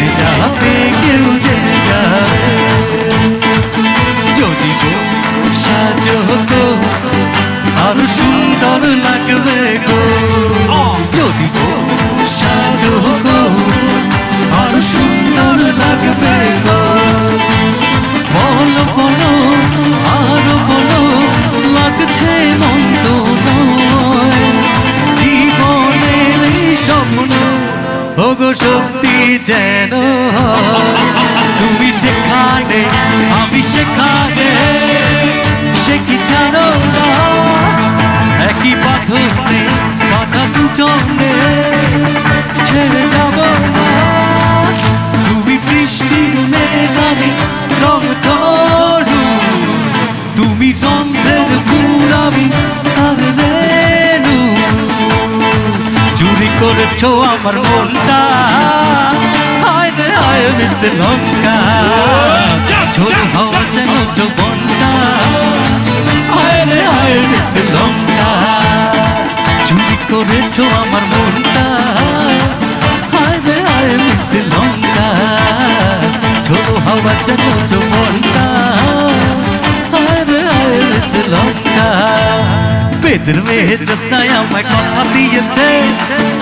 জেনে যাবে কেউ জেনে যাবে যেন। তুমি যেখানে, আমি সেখানে। সে কি জানো না? একই পাথরে বাধা দুজনে। ছেড়ে যাব না। তুমি বৃষ্টির মেঘ রং ধরু তুমি রঙের ফুল আমি চুরি করেছ আমার মনটা। রে হায় মিস বেদের মেয়ে যোদ্ধায় আমায় কথা দিয়েছে।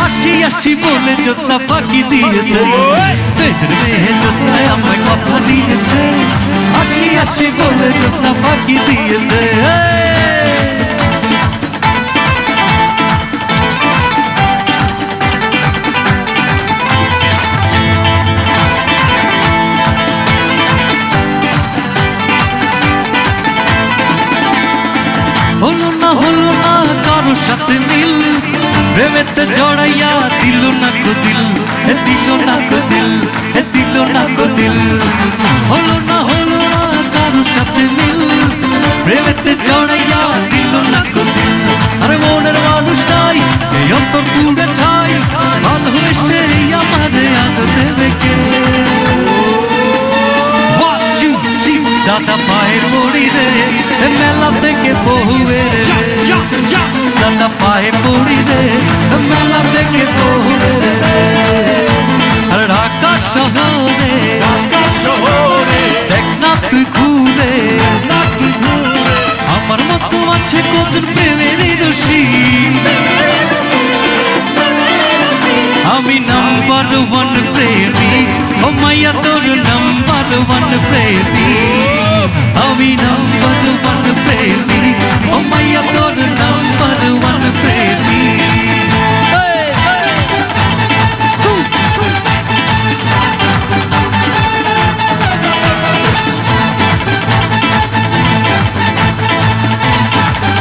আসি আসি বলে যোদ্ধা ফাঁকি দিয়েছে। বেদের মেয়ে যোদ্ধায় আমায় কথা দিয়েছে। আসি আসি বলে যোদ্ধা ফাঁকি দিয়েছে। হলো না হলো না কারও সাথে মিল। প্রেমেতে জড়াইয়া দিল না কো দিল হে দিল না কো দিল হে দিল না কো দিল। হলো না হলো না কারও সাথে মিল। প্রেমেতে জড়াইয়া দিল মেলা থেকে বহুয়ে রে দাদা পায়ে পড়ি রে মেলা থেকে বহুয়ে রে ঢাকা শহরে দেখ না তুই ঘুরে আমার মতো আছে কজন প্রেমের দোষী আমি নাম্বার ওয়ান প্রেমী ও মাইয়া তোর নাম্বার ওয়ান প্রেমী আমি নাম্বার ওয়ান প্রেমী ও মাইয়া তোর নাম্বার ওয়ান প্রেমী Hey!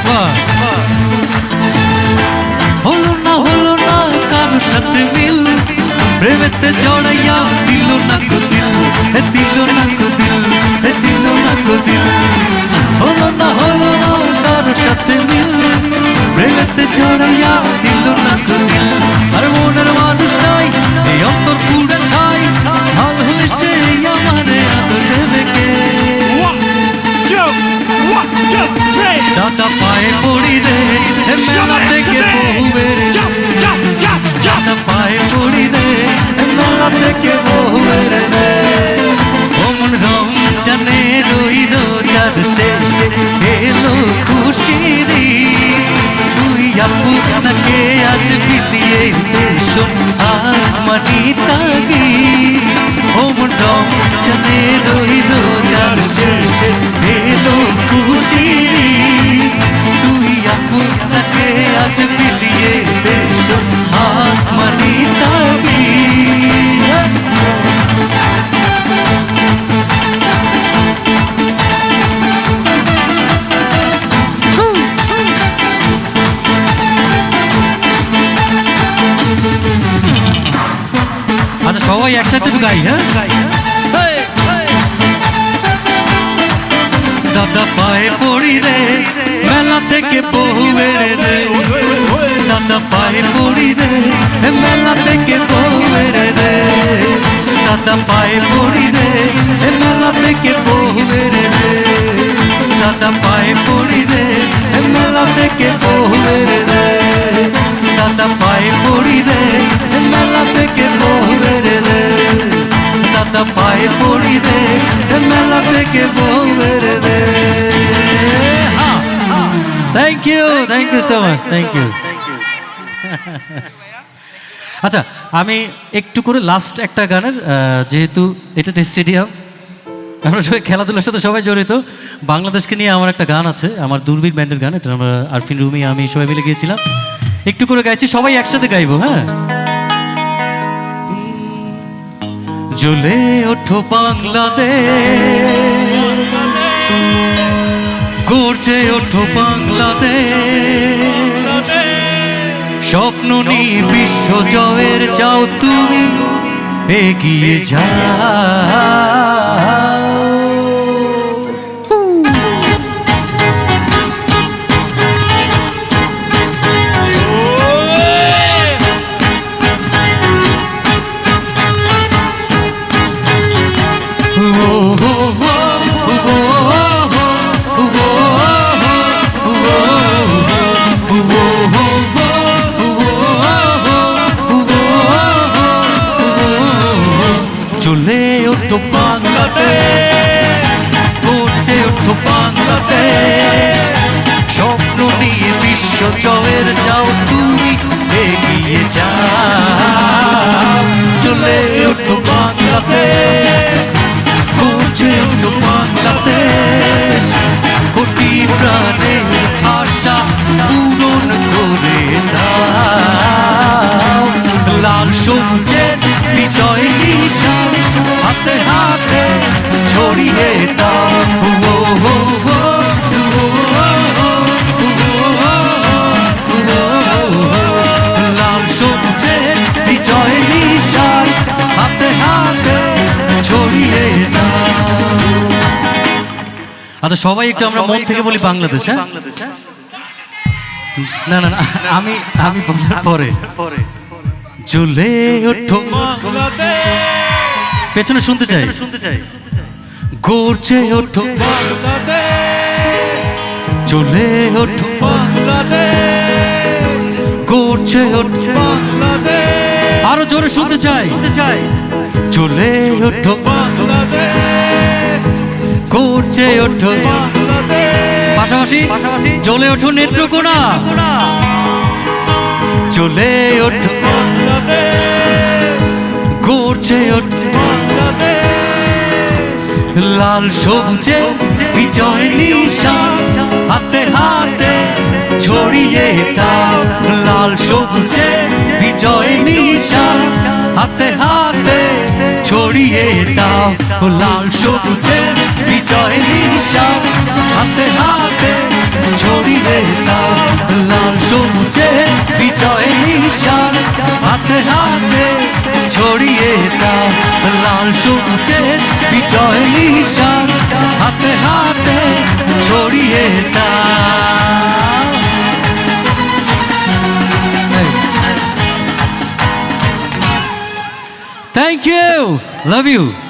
বাহ, বাহ। হলো না হলো না কারোর সাথে মিল প্রেমেতে জড়াইয়া দিল না কো দিল না কো দিল দিল না কো দিল হলো না হলো না কারোর সাথে মিল প্রেমেতে জড়াইয়া দিল না কো দিল আর মনের মানুষ নাই এই অন্তর পুড়ে ছাই ভালোবেসে আমারে আদর দেবে কে দাদা পায়ে পড়ি রে মেলা থেকে বহু বেড়ে দাদা পায়ে পড়ি রে মেলা থেকে আজ বিলিয়ে আজ মাটি তাগি ওম রং চলে রই যার শেষে। সবাই একসাথে একটু গাই হ্যাঁ Hey! দাদা পায়ে পড়ি রে মেলা থেকে বহু বেড়ে রে দাদা পায়ে পড়ি রে মেলা থেকে বহু বেড়ে রে দাদা পায়ে পড়ি রে মেলা থেকে বহু বেড়ে রে দাদা পায়ে পড়ি রে মেলা থেকে বহু বেড়ে thank you thank you so much thank you আচ্ছা আমি একটু করে লাস্ট একটা গানের যেহেতু এটা স্টেডিয়াম আমরা সবাই খেলাধুলার সাথে সবাই জড়িত। বাংলাদেশকে নিয়ে আমার একটা গান আছে, আমার দূরবীর ব্যান্ডের গান, এটা আমরা আরফিন, রুমি, আমি সবাই মিলে গিয়েছিলাম। একটু করে গাইছি, সবাই একসাথে গাইবো হ্যাঁ? জ্বলে ওঠো বাংলাদেশ। গর্জে ওঠো বাংলাদেশ। স্বপ্ন নিয়ে বিশ্ব জয়ের যাও তুমি এগিয়ে যাও। চলে ওঠো বাংলাদেশ করছে ওঠো বাংলাদেশ স্বপ্ন নিয়ে বিশ্ব জয়ের যাও তুমি এগিয়ে যাও। চলে ওঠো বাংলাদেশ করছে ওঠো বাংলাদেশ কোটি প্রাণের আশা পূরণ করে দাও। লাল সবুজের আচ্ছা সবাই একটু আমরা মন থেকে বলি বাংলাদেশ হ্যাঁ? না না না আমি আমি বলার পরে। চলে ওঠো পেছনে শুনতে চাই। গড়ছে ওঠো চলে ওঠো গড়ছে ওঠো আরও জোরে শুনতে চাই। চলে ওঠো গড়ছে ওঠো। পাশাপাশি চলে ওঠো নেত্রকোনা। চলে ওঠো। গড়ছে ওঠো। লাল সবুজে বিজয় নিশান। হাতে হাতে ছড়িয়ে দাও। লাল সবুজে বিজয় নিশান। হাতে হাতে দাও লাল সবুজে বিজয় নিশান হাতে হাতে ছড়িয়ে দাও লাল সবুজে বিজয় নিশান হাতে হাতে ছড়িয়ে দাও লাল সবুজে বিজয় নিশান হাতে হাতে ছড়িয়ে দাও থ্যাংক ইউ লাভ ইউ